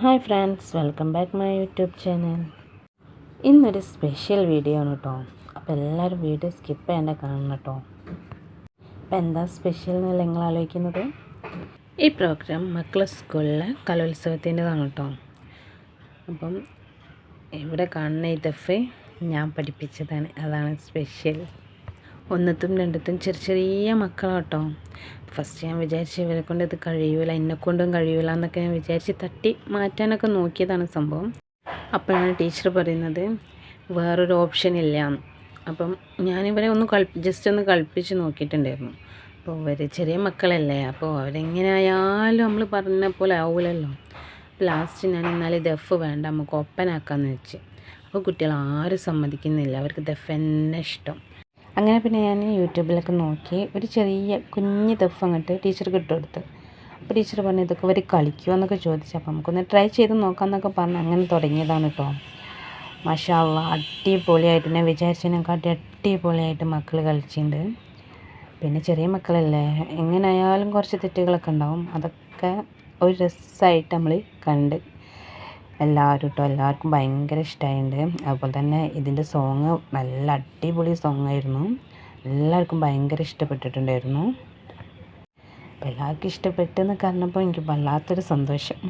Hi friends welcome back my YouTube channel. ഇന്നൊരു special video ആണ് കേട്ടോ അപ്പോൾ എല്ലാവരും വീഡിയോ സ്കിപ്പ് ചെയ്യേണ്ട കാണണം കേട്ടോ അപ്പോൾ എന്താ സ്പെഷ്യൽ എന്നല്ല നിങ്ങൾ ആലോചിക്കുന്നത്? ഈ പ്രോഗ്രാം മക്കളെ സ്കൂളിലെ കലോത്സവത്തിന്റെതാണ് കേട്ടോ അപ്പം ഇവിടെ കാണുന്ന ഈ ദഫ് ഞാൻ പഠിപ്പിച്ചതാണ്. അതാണ് സ്പെഷ്യൽ. ഒന്നത്തും രണ്ടത്തും ചെറിയ ചെറിയ മക്കളാട്ടോ. ഫസ്റ്റ് ഞാൻ വിചാരിച്ചു ഇവരെ കൊണ്ട് ഇത് കഴിയൂല എന്നെ കൊണ്ടും കഴിയൂല എന്നൊക്കെ ഞാൻ വിചാരിച്ച് തട്ടി മാറ്റാനൊക്കെ നോക്കിയതാണ് സംഭവം. അപ്പോഴാണ് ടീച്ചർ പറയുന്നത് വേറൊരു ഓപ്ഷൻ ഇല്ല. അപ്പം ഞാനിവരെ ഒന്ന് കളി ജസ്റ്റ് ഒന്ന് കളിപ്പിച്ച് നോക്കിയിട്ടുണ്ടായിരുന്നു. അപ്പോൾ അവർ ചെറിയ മക്കളല്ലേ അപ്പോൾ അവരെങ്ങനെ ആയാലും നമ്മൾ പറഞ്ഞ പോലെ ആവൂലല്ലോ. ലാസ്റ്റ് ഞാൻ എന്നാൽ ദഫ് വേണ്ട നമുക്ക് ഒപ്പനാക്കാമെന്ന് വെച്ച്. അപ്പോൾ കുട്ടികൾ ആരും സമ്മതിക്കുന്നില്ല അവർക്ക് ദഫ് തന്നെ ഇഷ്ടം. അങ്ങനെ പിന്നെ ഞാൻ യൂട്യൂബിലൊക്കെ നോക്കി ഒരു ചെറിയ കുഞ്ഞ് ദഫ് അങ്ങോട്ട് ടീച്ചർക്ക് ഇട്ട് കൊടുത്ത് അപ്പോൾ ടീച്ചർ പറഞ്ഞു ഇതൊക്കെ അവർ കളിക്കുമോ എന്നൊക്കെ ചോദിച്ചു. അപ്പോൾ നമുക്കൊന്ന് ട്രൈ ചെയ്ത് നോക്കാമെന്നൊക്കെ പറഞ്ഞ് അങ്ങനെ തുടങ്ങിയതാണ് കേട്ടോ മഷാള്ള അടിപൊളിയായിട്ട് ഞാൻ വിചാരിച്ചതിനെക്കാട്ടി അടിപൊളിയായിട്ട് മക്കൾ കളിച്ചിട്ടുണ്ട് പിന്നെ ചെറിയ മക്കളല്ലേ എങ്ങനെയായാലും കുറച്ച് തെറ്റുകളൊക്കെ ഉണ്ടാവും. അതൊക്കെ ഒരു രസമായിട്ട് നമ്മൾ കണ്ട് എല്ലാവരും കേട്ടോ എല്ലാവർക്കും ഭയങ്കര ഇഷ്ടമായിട്ടുണ്ട് അതുപോലെ തന്നെ ഇതിന്റെ സോങ് നല്ല അടിപൊളി സോങ് ആയിരുന്നു. എല്ലാവർക്കും ഭയങ്കര ഇഷ്ടപ്പെട്ടിട്ടുണ്ടായിരുന്നു. അപ്പോൾ എല്ലാവർക്കും ഇഷ്ടപ്പെട്ടെന്ന് കാരണപ്പോൾ എനിക്ക് വല്ലാത്തൊരു സന്തോഷം.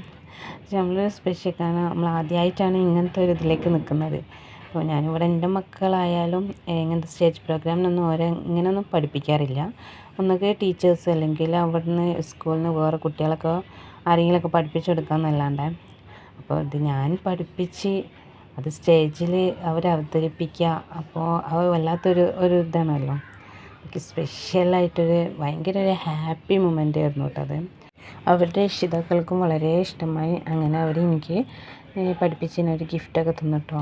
നമ്മളൊരു സ്പെഷ്യൽ കാരണം നമ്മൾ ആദ്യമായിട്ടാണ് ഇങ്ങനത്തെ ഒരു ഇതിലേക്ക് നിൽക്കുന്നത് അപ്പോൾ ഞാനിവിടെ എന്റെ മക്കളായാലും ഇങ്ങനത്തെ സ്റ്റേജ് പ്രോഗ്രാമിനൊന്നും ഓരോ ഇങ്ങനെയൊന്നും പഠിപ്പിക്കാറില്ല. ഒന്നൊക്കെ ടീച്ചേഴ്സ് അല്ലെങ്കിൽ അവിടുന്ന് സ്കൂളിൽ നിന്ന് വേറെ കുട്ടികളൊക്കെ ആരെങ്കിലുമൊക്കെ പഠിപ്പിച്ചു അപ്പോൾ ഇത് ഞാൻ പഠിപ്പിച്ച് അത് സ്റ്റേജിൽ അവർ അവതരിപ്പിക്കുക. അപ്പോൾ അവ വല്ലാത്തൊരു ഒരു ഇതാണല്ലോ. എനിക്ക് സ്പെഷ്യലായിട്ടൊരു ഭയങ്കര ഒരു ഹാപ്പി മൊമെന്റ് ആയിരുന്നു കേട്ടോ അത്. അവരുടെ രക്ഷിതാക്കൾക്കും വളരെ ഇഷ്ടമായി. അങ്ങനെ അവർ എനിക്ക് പഠിപ്പിച്ചതിന് ഒരു ഗിഫ്റ്റൊക്കെ തന്നിട്ടോ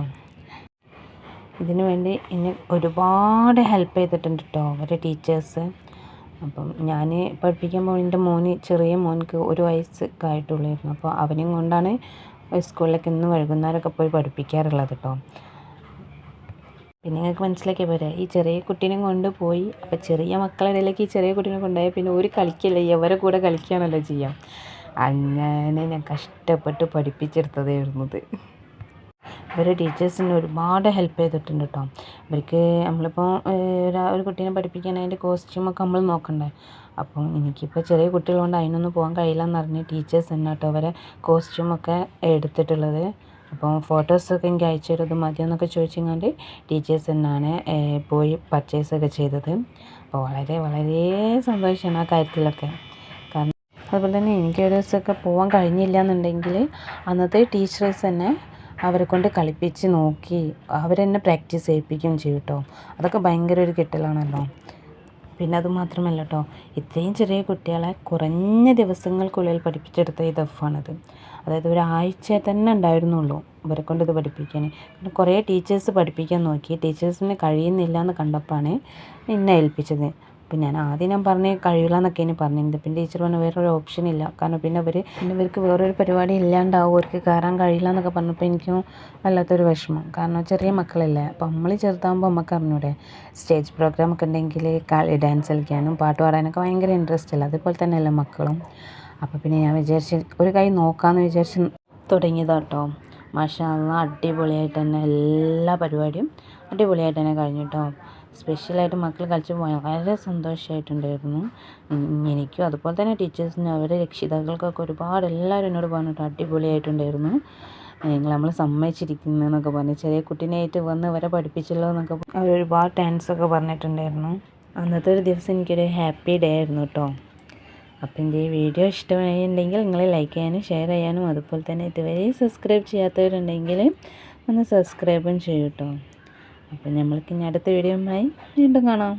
ഇതിനു വേണ്ടി എന്നെ ഒരുപാട് ഹെൽപ്പ് ചെയ്തിട്ടുണ്ട് കേട്ടോ അവരുടെ ടീച്ചേഴ്സ്. അപ്പം ഞാൻ പഠിപ്പിക്കുമ്പോൾ എന്റെ മോന് ചെറിയ മോനക്ക് ഒരു വയസ്സ് ആയിട്ടുള്ളായിരുന്നു. അപ്പോൾ അവനും കൊണ്ടാണ് സ്കൂളിലൊക്കെ ഇന്ന് വൈകുന്നേരമൊക്കെ പോയി പഠിപ്പിക്കാറുള്ളത് കേട്ടോ പിന്നെ നിങ്ങൾക്ക് മനസ്സിലാക്കിയാൽ പോരെ ഈ ചെറിയ കുട്ടീനെ കൊണ്ട് പോയി അപ്പോൾ ചെറിയ മക്കളുടെ ഇടയിലേക്ക് ഈ ചെറിയ കുട്ടീനെ കൊണ്ടുപോയാൽ പിന്നെ ഒരു കളിക്കില്ല ഇവരെ കൂടെ കളിക്കുകയാണല്ലോ ചെയ്യാം. അങ്ങനെ ഞാൻ കഷ്ടപ്പെട്ട് പഠിപ്പിച്ചെടുത്തതായിരുന്നത് ഇവരെ ടീച്ചേഴ്സിന് ഒരുപാട് ഹെൽപ്പ് ചെയ്തിട്ടുണ്ട് കേട്ടോ. ഇവർക്ക് നമ്മളിപ്പോൾ ഒരു കുട്ടീനെ പഠിപ്പിക്കാൻ അതിന്റെ കോസ്റ്റ്യൂമൊക്കെ നമ്മൾ നോക്കണ്ടേ? അപ്പം എനിക്കിപ്പോൾ ചെറിയ കുട്ടികളുണ്ട് അതിനൊന്നും പോകാൻ കഴിയില്ല എന്ന് പറഞ്ഞ് ടീച്ചേഴ്സ് തന്നെ കേട്ടോ അവരെ കോസ്റ്റ്യൂമൊക്കെ എടുത്തിട്ടുള്ളത്. അപ്പോൾ ഫോട്ടോസൊക്കെ എനിക്ക് അയച്ചു തരും ഇത് മതിയെന്നൊക്കെ ചോദിച്ചെങ്കിൽ ടീച്ചേഴ്സ് തന്നെയാണ് പോയി പർച്ചേസൊക്കെ ചെയ്തത്. അപ്പോൾ വളരെ വളരെ സന്തോഷമാണ് ആ കാര്യത്തിലൊക്കെ. കാരണം അതുപോലെ തന്നെ എനിക്ക് ഒരു ദിവസമൊക്കെ പോകാൻ കഴിഞ്ഞില്ല എന്നുണ്ടെങ്കിൽ അന്നത്തെ ടീച്ചേഴ്സ് തന്നെ അവരെ കൊണ്ട് കളിപ്പിച്ച് നോക്കി അവരെന്നെ പ്രാക്ടീസ് ചെയ്യിപ്പിക്കുകയും ചെയ്യും കേട്ടോ അതൊക്കെ ഭയങ്കര ഒരു കിട്ടലാണല്ലോ. പിന്നെ അത് മാത്രമല്ല കേട്ടോ ഇത്രയും ചെറിയ കുട്ടികളെ കുറഞ്ഞ ദിവസങ്ങൾക്കുള്ളിൽ പഠിപ്പിച്ചെടുത്ത ഈ ദഫാണിത്. അതായത് ഒരാഴ്ച തന്നെ ഉണ്ടായിരുന്നുള്ളൂ ഇവരെ കൊണ്ട് ഇത് പഠിപ്പിക്കാൻ പിന്നെ കുറേ ടീച്ചേഴ്സ് പഠിപ്പിക്കാൻ നോക്കി. ടീച്ചേഴ്സിന് കഴിയുന്നില്ല എന്ന് കണ്ടപ്പോഴാണ് എന്നെ ഏൽപ്പിച്ചത്. അപ്പം ഞാൻ ആദ്യം ഞാൻ പറഞ്ഞ് കഴിയില്ല എന്നൊക്കെ ഇനി പറഞ്ഞിരുന്നത് പിന്നെ ടീച്ചർ പറഞ്ഞു വേറൊരു ഓപ്ഷൻ ഇല്ല. കാരണം പിന്നെ അവർ പിന്നെ ഇവർക്ക് വേറൊരു പരിപാടി ഇല്ലാണ്ടാവും. അവർക്ക് കയറാൻ കഴിയില്ല എന്നൊക്കെ പറഞ്ഞപ്പോൾ എനിക്കും വല്ലാത്തൊരു വിഷമം. കാരണം ചെറിയ മക്കളല്ലേ. അപ്പം നമ്മൾ ചെറുതാകുമ്പോൾ നമുക്ക് അറിഞ്ഞൂടെ. സ്റ്റേജ് പ്രോഗ്രാം ഒക്കെ ഉണ്ടെങ്കിൽ കളി ഡാൻസ് കളിക്കാനും പാട്ട് പാടാനൊക്കെ ഭയങ്കര ഇൻട്രസ്റ്റ് അല്ല? അതുപോലെ തന്നെയല്ലേ മക്കളും. അപ്പോൾ പിന്നെ ഞാൻ വിചാരിച്ച് ഒരു കൈ നോക്കാമെന്ന് വിചാരിച്ച് തുടങ്ങിയതാട്ടോ. മാഷാ അടിപൊളിയായിട്ട് തന്നെ എല്ലാ പരിപാടിയും അടിപൊളിയായിട്ട് തന്നെ കഴിഞ്ഞു കേട്ടോ സ്പെഷ്യലായിട്ട് മക്കൾ കളിച്ച് വളരെ സന്തോഷമായിട്ടുണ്ടായിരുന്നു എനിക്കും അതുപോലെ തന്നെ ടീച്ചേഴ്സിനും അവരുടെ രക്ഷിതാക്കൾക്കൊക്കെ ഒരുപാട് എല്ലാവരും എന്നോട് പറഞ്ഞിട്ട് അടിപൊളിയായിട്ടുണ്ടായിരുന്നു. നിങ്ങൾ നമ്മൾ സമ്മതിച്ചിരിക്കുന്നു എന്നൊക്കെ പറഞ്ഞ്. ചെറിയ കുട്ടീനായിട്ട് വന്ന് വരെ പഠിപ്പിച്ചല്ലോ എന്നൊക്കെ അവരൊരുപാട് ടാൻസൊക്കെ പറഞ്ഞിട്ടുണ്ടായിരുന്നു. അന്നത്തെ ഒരു ദിവസം എനിക്കൊരു ഹാപ്പി ഡേ ആയിരുന്നു കേട്ടോ. അപ്പം എന്റെ ഈ വീഡിയോ ഇഷ്ടമായിട്ടുണ്ടെങ്കിൽ നിങ്ങൾ ലൈക്ക് ചെയ്യാനും ഷെയർ ചെയ്യാനും അതുപോലെ തന്നെ ഇതുവരെ സബ്സ്ക്രൈബ് ചെയ്യാത്തവരുണ്ടെങ്കിൽ ഒന്ന് സബ്സ്ക്രൈബും ചെയ്യൂട്ടോ അപ്പോൾ നമ്മൾക്ക് ഇനി അടുത്ത വീഡിയോയുമായി വീണ്ടും കാണാം.